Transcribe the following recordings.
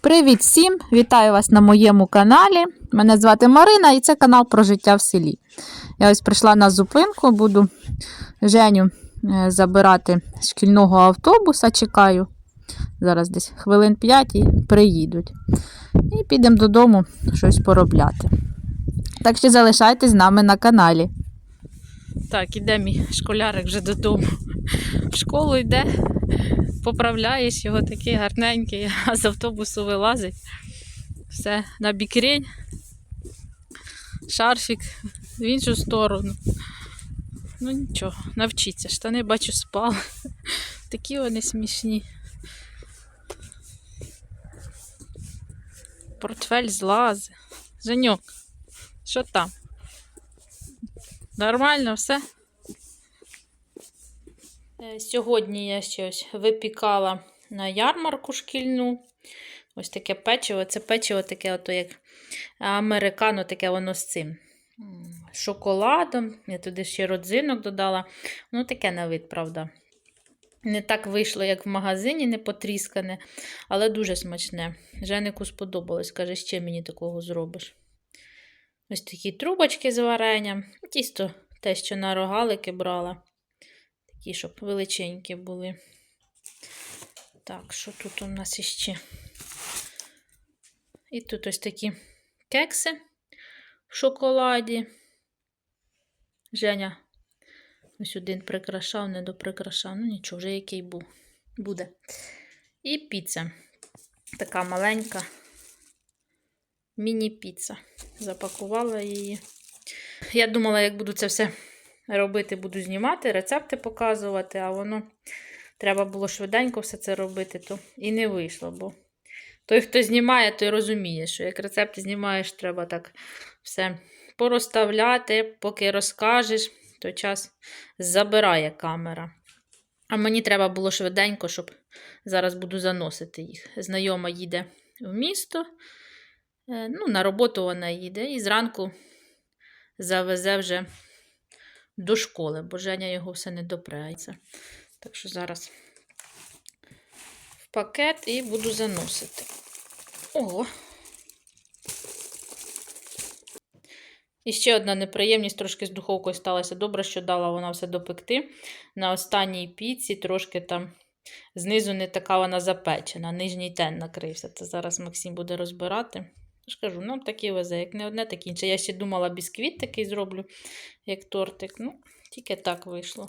Привіт всім! Вітаю вас на моєму каналі. Мене звати Марина і це канал про життя в селі. Я ось прийшла на зупинку, буду Женю е, забирати шкільного автобуса. Чекаю. Зараз десь хвилин 5 і приїдуть. І підемо додому щось поробляти. Так що залишайтесь з нами на каналі. Так, іде мій школярик вже додому. В школу йде, поправляєш його такий гарненький, а з автобусу вилазить. Все на бікрень. Шарфік в іншу сторону. Ну нічого, навчиться. Штани бачу спали. Такі вони смішні. Портфель злазить. Женьок, що там? Нормально все? Е, Сьогодні я ще випікала на ярмарку шкільну. Ось таке печиво. Це печиво таке, ото як американо, таке воно з цим. Шоколадом. Я туди ще родзинок додала. Ну, таке на вид, правда. Не так вийшло, як в магазині, не потріскане, але дуже смачне. Женику сподобалось. Каже, ще мені такого зробиш. Ось такі трубочки з варенням. Тісто те, що на рогалики брала. Такі, щоб величенькі були. Так, що тут у нас іще? І тут ось такі кекси в шоколаді. Женя ось один прикрашав, не доприкрашав. Ну нічого, вже який був. буде. І піца. Така маленька міні-піца. Запакувала її. Я думала, як буду це все робити, буду знімати, рецепти показувати, а воно треба було швиденько все це робити, то і не вийшло. Бо той, хто знімає, той розуміє, що як рецепти знімаєш, треба так все порозставляти, поки розкажеш, то час забирає камера. А мені треба було швиденько, щоб зараз буду заносити їх. Знайома їде в місто. Е, Ну, на роботу вона їде і зранку завезе вже до школи, бо Женя його все не допрається. Так що зараз в пакет і буду заносити. Ого. І ще одна неприємність трошки з духовкою сталася. Добре, що дала вона все допекти. На останній піці трошки там знизу не така вона запечена, нижній тен накрився. Це зараз Максим буде розбирати. Я ж кажу, ну такі везе, як не одне, так інше. Я ще думала, бісквіт такий зроблю, як тортик. Ну, тільки так вийшло.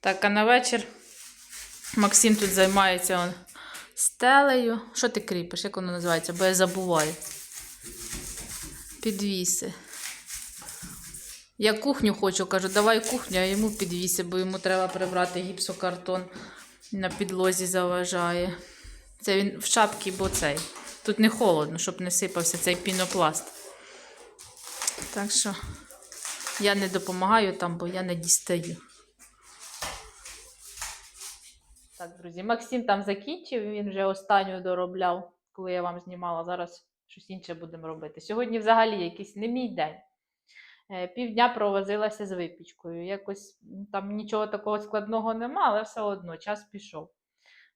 Так, а на вечір Максим тут займається он, стелею. Що ти кріпиш? Як воно називається? Бо я забуваю. Підвіси. Я кухню хочу, кажу, давай кухню, а йому підвіси, бо йому треба прибрати гіпсокартон на підлозі заважає. Це він в шапці, бо цей. Тут не холодно, щоб не сипався цей пінопласт. Так що я не допомагаю там, бо я не дістаю. Так, друзі, Максим там закінчив, він вже останню доробляв, коли я вам знімала. Зараз щось інше будемо робити. Сьогодні взагалі якийсь не мій день. Е, Півдня провозилася з випічкою. Якось там нічого такого складного нема, але все одно час пішов.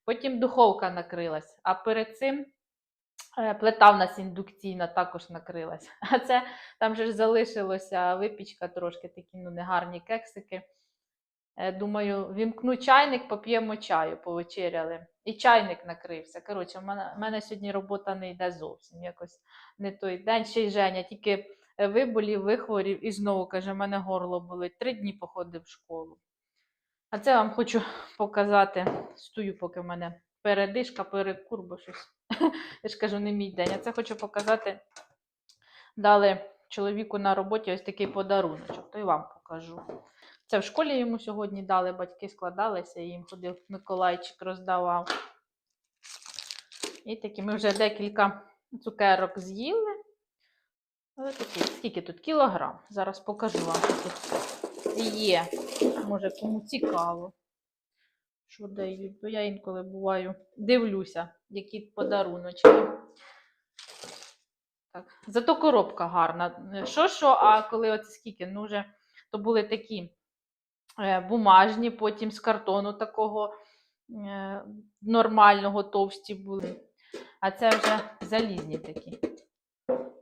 Потім духовка накрилась, а перед цим плита в нас індукційна також накрилась. А це там же ж залишилося випічка трошки, такі ну, негарні кексики. Е, Думаю, вімкну чайник, поп'ємо чаю, повечеряли. І чайник накрився. Коротше, в мене, в мене сьогодні робота не йде зовсім. Якось не той день. Ще й Женя тільки е, виболів, вихворів і знову каже, в мене горло болить. Три дні походив в школу. А це вам хочу показати. Стою, поки в мене передишка, перекур, бо щось. Я ж кажу, не мій день. А це хочу показати. Дали чоловіку на роботі ось такий подаруночок, то й вам покажу. Це в школі йому сьогодні дали, батьки складалися, їм ходив Миколайчик роздавав. І такі ми вже декілька цукерок з'їли. Але такі, скільки тут? Кілограм. Зараз покажу вам, що є. Може, кому цікаво, що дають. Бо я інколи буваю, дивлюся, які подаруночки. Так. Зато коробка гарна. Що, що, а коли оце скільки? Ну, вже то були такі е, бумажні, потім з картону такого е, нормального товсті були. А це вже залізні такі.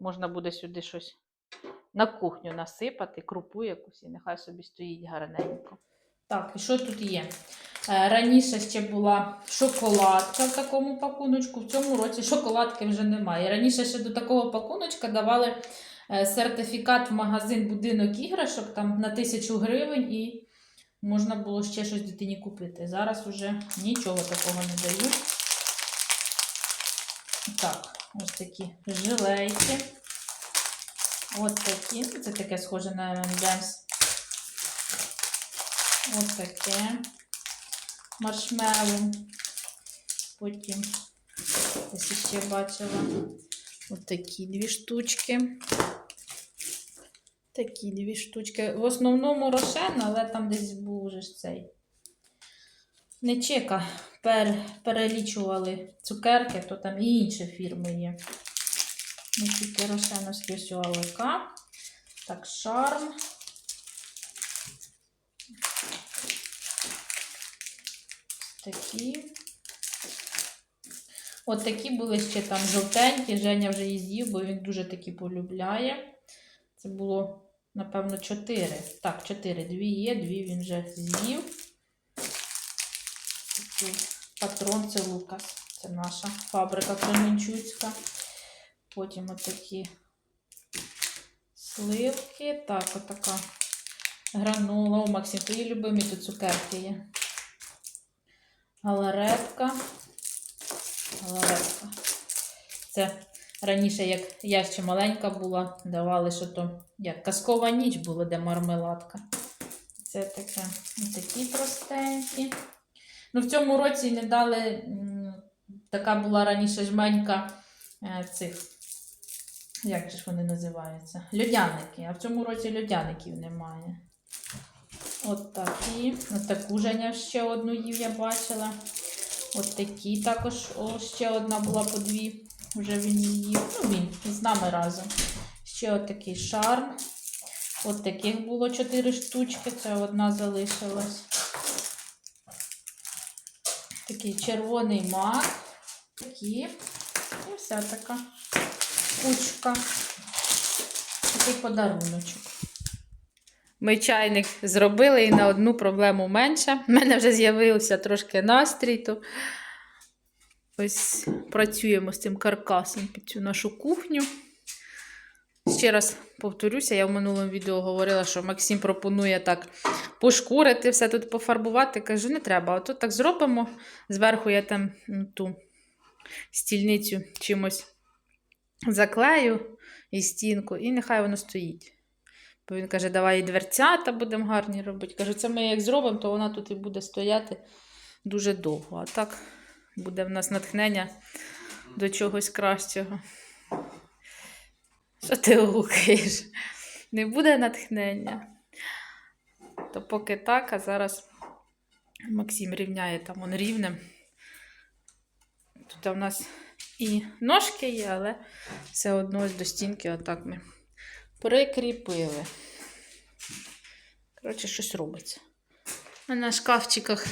Можна буде сюди щось на кухню насипати, крупу якусь, і нехай собі стоїть гарненько. Так, і що тут є? Е, Раніше ще була шоколадка в такому пакуночку. В цьому році шоколадки вже немає. Раніше ще до такого пакуночка давали е, сертифікат в магазин будинок іграшок там на тисячу гривень і можна було ще щось дитині купити. Зараз вже нічого такого не дають. Так, ось такі жилейки. Ось такі. Це таке схоже на. Ось таке маршмеллоу. Потім ось ще бачила ось такі дві штучки. Такі дві штучки. В основному рошен, але там десь був уже ж цей. Не чека. Пер, перелічували цукерки, то там і інші фірми є. Не тільки рошеновські ось. Так, шарм. Такі. От такі були ще там жовтенькі. Женя вже її з'їв, бо він дуже такі полюбляє. Це було, напевно, чотири. Так, чотири. Дві є, дві він вже з'їв. Патрон це Лукас. Це наша фабрика Кременчуцька. Потім отакі сливки. Так, отака гранула. О, Максим, твої любимі тут цукерки є. Галаретка. Галаретка. Це раніше, як я ще маленька була, давали, що то як казкова ніч була, де мармеладка. Це таке, такі простенькі. Ну, в цьому році не дали, така була раніше жменька е, цих, як же ж вони називаються? Льодяники. А в цьому році льодяників немає. От такі. От таку Женя ще одну їв, я бачила. От такі також о, ще одна була по дві. Вже він її. Ну, він з нами разом. Ще от шарм. От таких було чотири штучки. Це одна залишилась. Такий червоний мак. Такі. І вся така кучка. Такий подаруночок. Ми чайник зробили і на одну проблему менше. У мене вже з'явився трошки настрій, то ось працюємо з цим каркасом під цю нашу кухню. Ще раз повторюся, я в минулому відео говорила, що Максим пропонує так пошкурити, все тут пофарбувати. Кажу, не треба. А тут так зробимо. Зверху я там ну, ту стільницю чимось заклею і стінку, і нехай воно стоїть. Бо він каже, давай і дверцята будемо гарні робити. Кажу, це ми як зробимо, то вона тут і буде стояти дуже довго. А так буде в нас натхнення до чогось кращого. Що ти гукаєш? Не буде натхнення. То поки так, а зараз Максим рівняє там он рівнем. Тут у нас і ножки є, але все одно ось до стінки отак ми прикріпили. Коротше, щось робиться. У мене на шкафчиках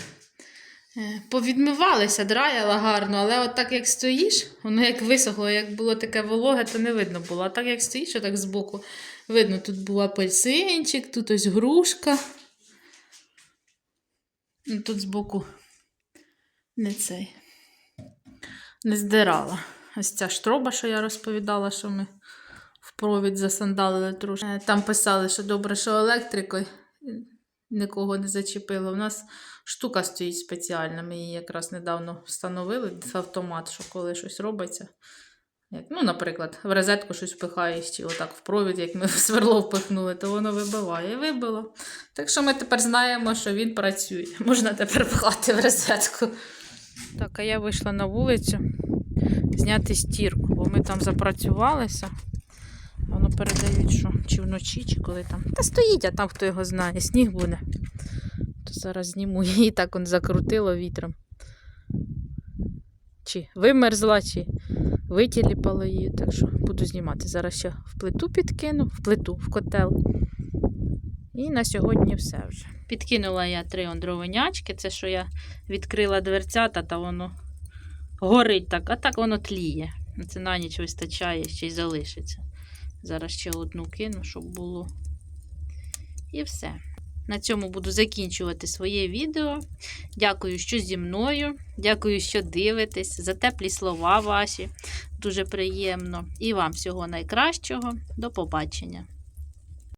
е, повідмивалися, драяла гарно, але от так як стоїш, воно як висохло, як було таке вологе, то не видно було. А так як стоїш, отак збоку, видно, тут був апельсинчик, тут ось грушка. Ну, Тут збоку не цей. Не здирала. Ось ця штроба, що я розповідала, що ми провід засандалили трошки. Е, Там писали, що добре, що електрикою нікого не зачепило. У нас штука стоїть спеціальна. Ми її якраз недавно встановили. Автомат, що коли щось робиться. Як, ну, наприклад, в розетку щось впихаєш, чи отак в провід, як ми в сверло впихнули, то воно вибиває. І вибило. Так що ми тепер знаємо, що він працює. Можна тепер пхати в розетку. Так, а я вийшла на вулицю зняти стірку, бо ми там запрацювалися. Воно передають, що чи вночі, чи коли там. Та стоїть, а там хто його знає, сніг буде. То зараз зніму її так он закрутило вітром. Чи вимерзла, чи витіліпало її, так що буду знімати. Зараз ще в плиту підкину, в плиту, в котел. І на сьогодні все вже. Підкинула я три он дровенячки. Це що я відкрила дверцята, та воно горить так, а так воно тліє. Це на ніч вистачає, ще й залишиться. Зараз ще одну кину, щоб було. І все. На цьому буду закінчувати своє відео. Дякую, що зі мною. Дякую, що дивитесь, за теплі слова ваші. Дуже приємно. І вам всього найкращого. До побачення.